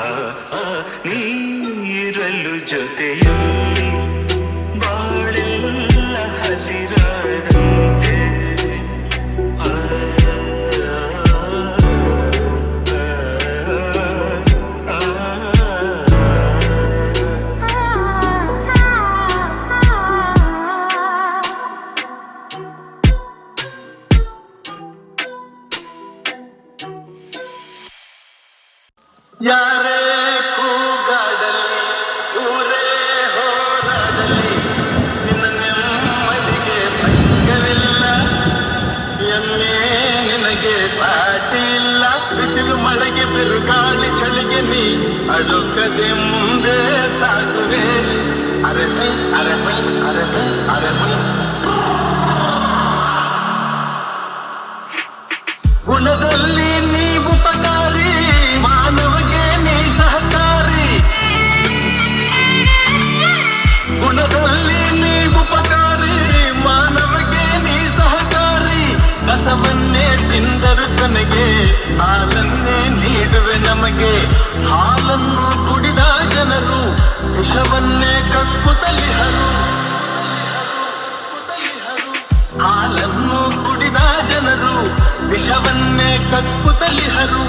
ಆ, ನೀರಲು ಜೊತೆಯಲ್ಲಿ ಬಿರುಗಾಳಿ ಚಳಿಗೆ ನೀ ಅಡುಕದೆ ಮುಂದೆ ಸಾಗುವೆ ಅರೆಮೈ ಅರೆಮೈ ಅರೆಮೈ ಅರೆಮೈ ಹಾಲನ್ನೇ ನೀಡುವೆ ನಮಗೆ. ಹಾಲನ್ನು ಕುಡಿದ ಜನರು ವಿಷವನ್ನೇ ಕಕ್ಕುತ್ತಲಿಹರು ಹಾಲನ್ನು ಕುಡಿದ ಜನರು ವಿಷವನ್ನೇ ಕಕ್ಕುತ್ತಲಿಹರು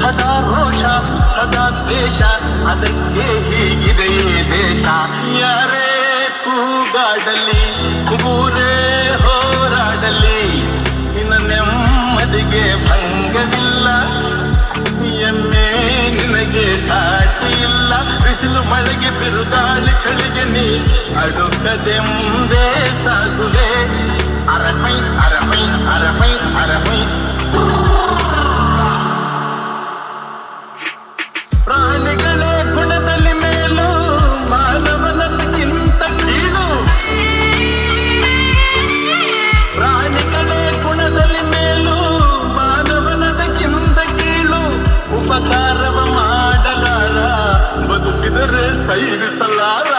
ಸದಾ ರೋಷ, ಸದಾ ದ್ವೇಷ, ಅದಕ್ಕೆ ಹೀಗಿದೆಯೇ ದೇಶ. ಯಾರೇ ಕೂಗಾಡಲಿ ಕೂರೇ ಹೋರಾಡಲಿ. ಭಂಗವಿಲ್ಲ ಎಮ್ಮೆ ನಿನಗೆ ಸಾಟಿ ಇಲ್ಲ ಬಿಸಿಲು ಮಳೆಗೆ ಬಿರುಗಾಳಿ ಚಳಿಗೆ ನೀ ಅಡುಕದೆ ಮುಂದೆ ಸಾಗುವೆ ಅರಮೈ ಅರಮೈ ಅರಮೈ ಅರಮೈ ಪ್ರಾಣಿಗಳೇ ಗುಣದಲ್ಲಿ ಉಪಕಾರವ ಮಾಡಲಾರ ಬದುಕಿದರೆ ಸೈರಿಸಲಾರ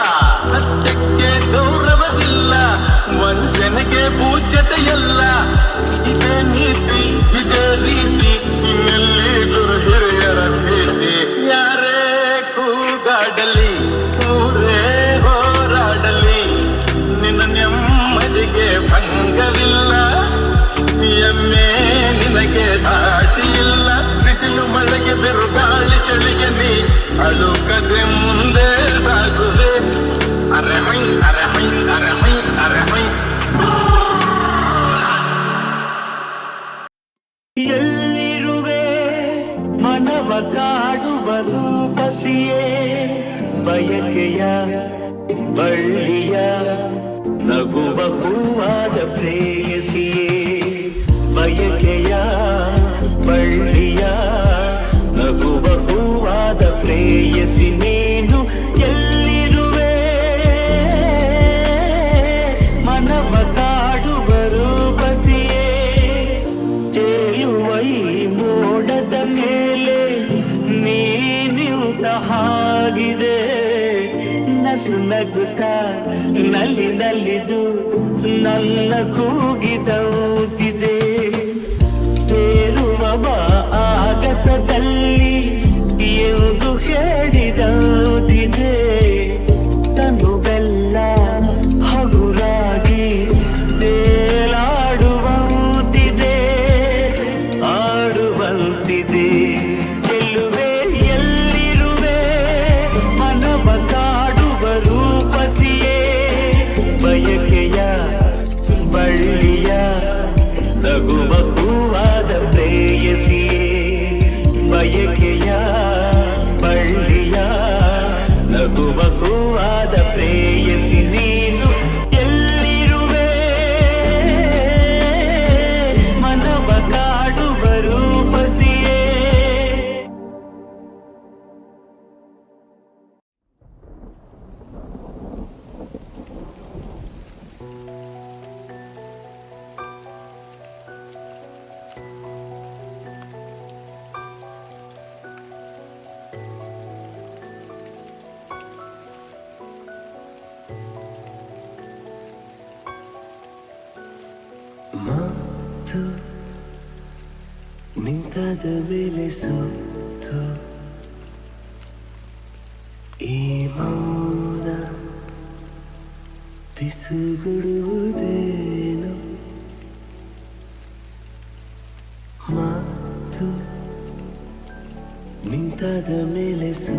ಸತ್ಯಕ್ಕೆ ಗೌರವವಿಲ್ಲ ವಂಚನೆಗೆ ಪೂಜ್ಯತೆಯಲ್ಲ ಇದೇ ನೀತಿ ಇದೇ ರೀತಿ ಅಳುಕದೆ ಮುಂದೆ ಸಾಗುವೆ. ಅರಮೈ ಅರಮೈ ಅರಮೈ ಅರಮೈ ಎಲ್ಲಿರುವೆ? ಮನವ ಕಾಡುವ ರೂಪಸಿಯೇ. ಬಯಕೆಯ ಬಳ್ಳಿಯ ನಗುವ ಹೂವಾದ ಪ್ರೇಯಸಿಯೇ ಪ್ರೇಯಸಿ ನೀನು ಎಲ್ಲಿರುವೆ? ಮನವ ಕಾಡು ಬರುಬಸಿಯೇ? ತೇಲುವ ಮೋಡದ ಮೇಲೆ ನೀನಿರುತ ಹಾಗಿದೆ. ನಸು ನಗುತ್ತ ನಲ್ಲಿ ನಲಿದು ನನ್ನ ಕೂಗಿದೌದಿದೆ ತೇರುವ ಆಗಸದಲ್ಲಿ ಎಂದು ಗಾಡಿ ಬಿಸುಗುಡುವುದೇನು? ಮಾತು ನಿಂತಾದ ಮೇಲೆ ಸೋ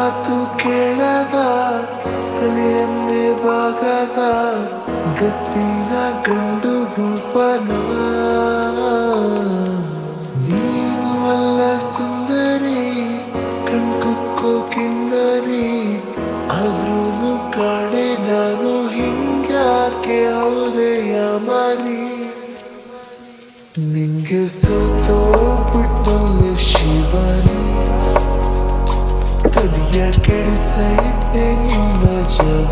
ಮಾತು ಕೇಳ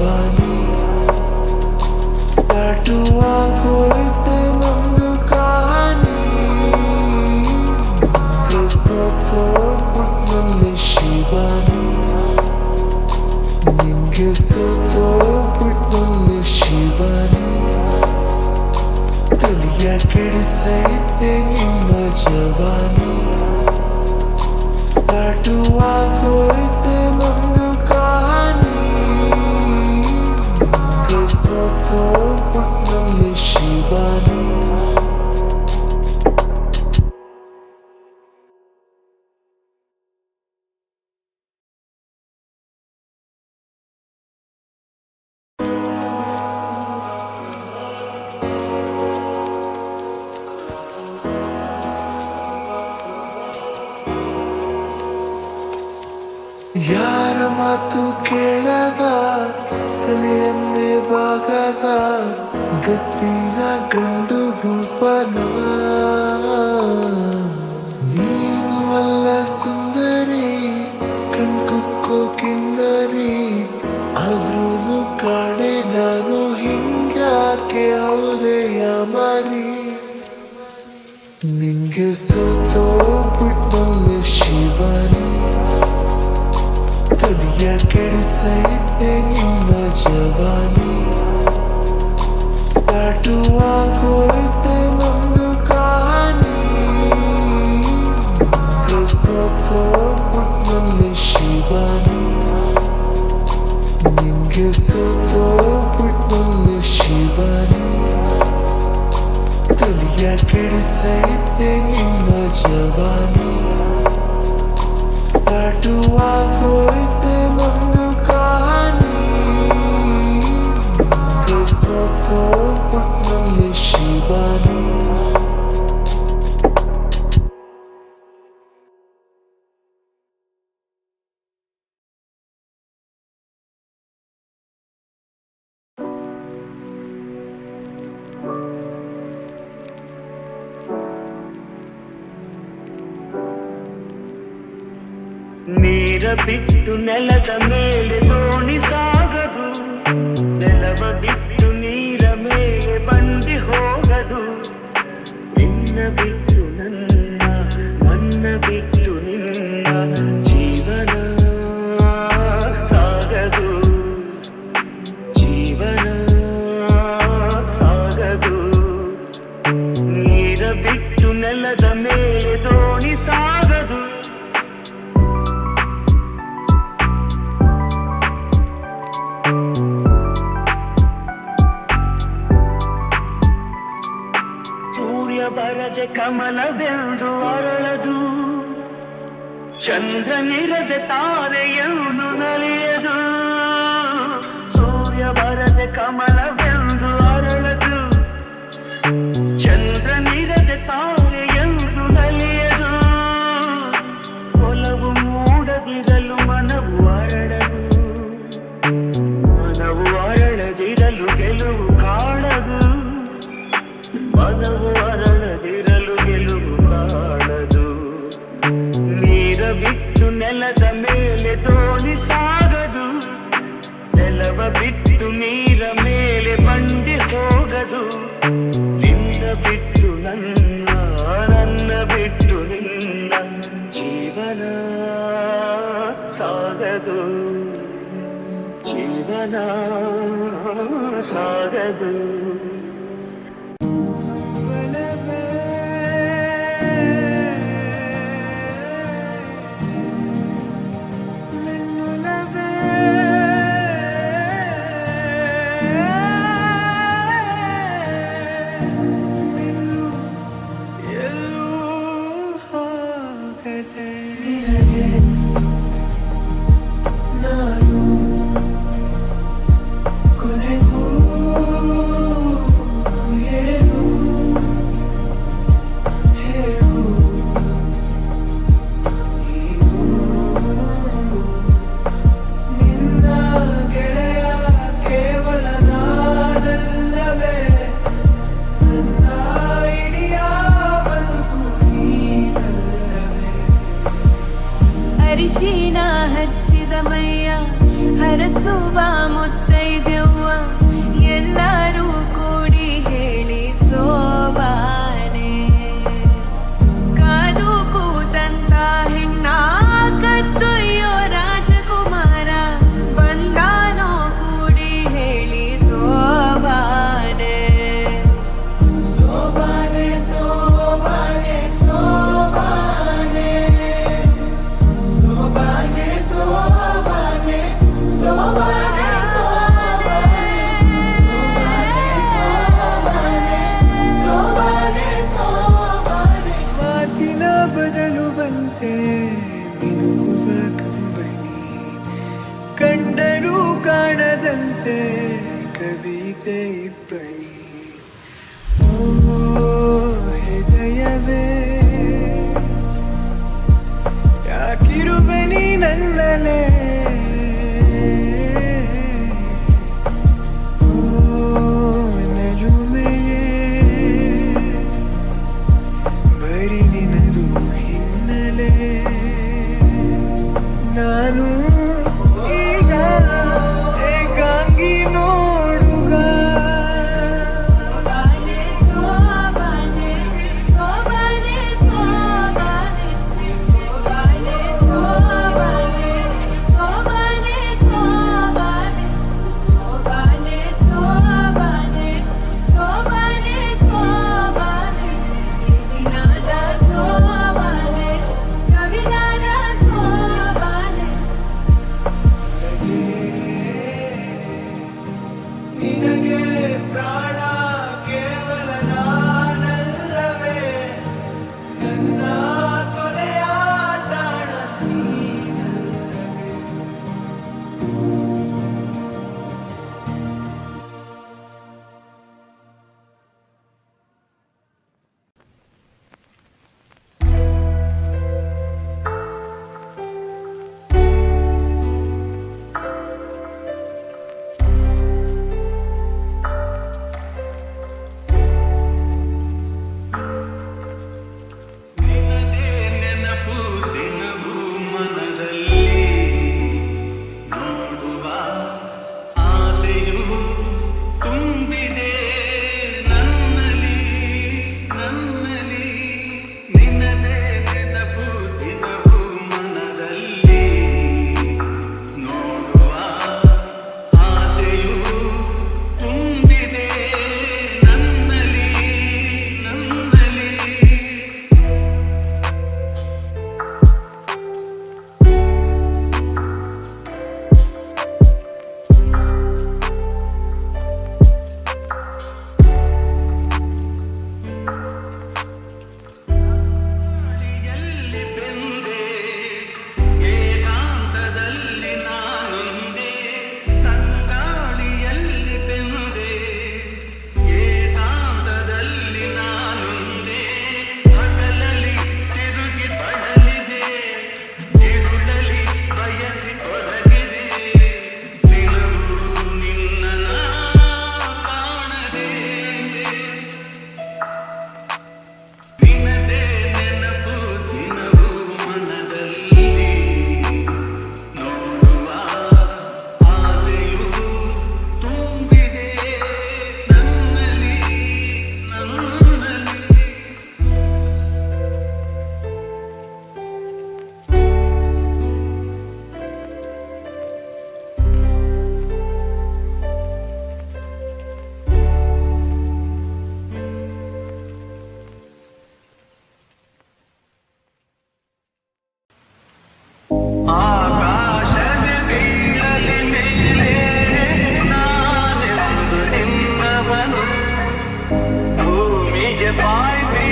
over ನಿಂಗೆ ಸೋತೋಗ್ಬಿಟ್ಟಲ್ಲೆ ಶಿವನೇ ಕಲಿಯ ಕೆಡಿಸೈತೆ ನಿನ್ನ ಜವಾನಿ ಸ್ಟಾರ್ಟು ಆಗೋಯ್ತೆ ಒಂದು ಕಾನಿ ಸೋತೋಗ್ಬಿಟ್ಟಲ್ಲೆ ಶಿವನೇ ನಿಂಗೆ ಸೋತೋಗ್ಬಿಟ್ಟಲ್ಲೆ ಶಿವನೇ Yakir sayyidini na jawani Start to walk with ಬಿಟ್ಟು ನೆಲದ ಮೇಲೆ ದೋಣಿ ಚಂದ್ರನಿರದೆ ತಾರೆಯನ್ನು ನಲಿಯದು ಸೂರ್ಯ ಬರದೆ ಕಮಲವೆಂದು ಅರಳದು ಚಂದ್ರನಿರದೆ ತಾರೆಯನ್ನು ನಲಿಯದು ಒಲವು ಮೂಡದಿರಲು ಮನವು ಅರಳದು ಮನವು ಅರಳದಿರಲು ಗೆಲುವು ಕಾಣದು ಮನವು ನೀರ ಬಿಟ್ಟು ನೆಲದ ಮೇಲೆ ದೋಣಿ ಸಾಗದು ನೆಲವ ಬಿಟ್ಟು ನೀರ ಮೇಲೆ ಬಂಡಿ ಹೋಗದು ನಿನ್ನ ಬಿಟ್ಟು ನನ್ನ ನನ್ನ ಬಿಟ್ಟು ನಿನ್ನ ಜೀವನ ಸಾಗದು ಜೀವನ ಸಾಗದು সুবামুত ಕಾಣದಂತೆ ಕವಿತೆ ಓ ಹೃದಯವೇ ಯಾಕಿರುವೆ ನೀ ನನ್ನಲೇ?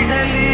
Feliz.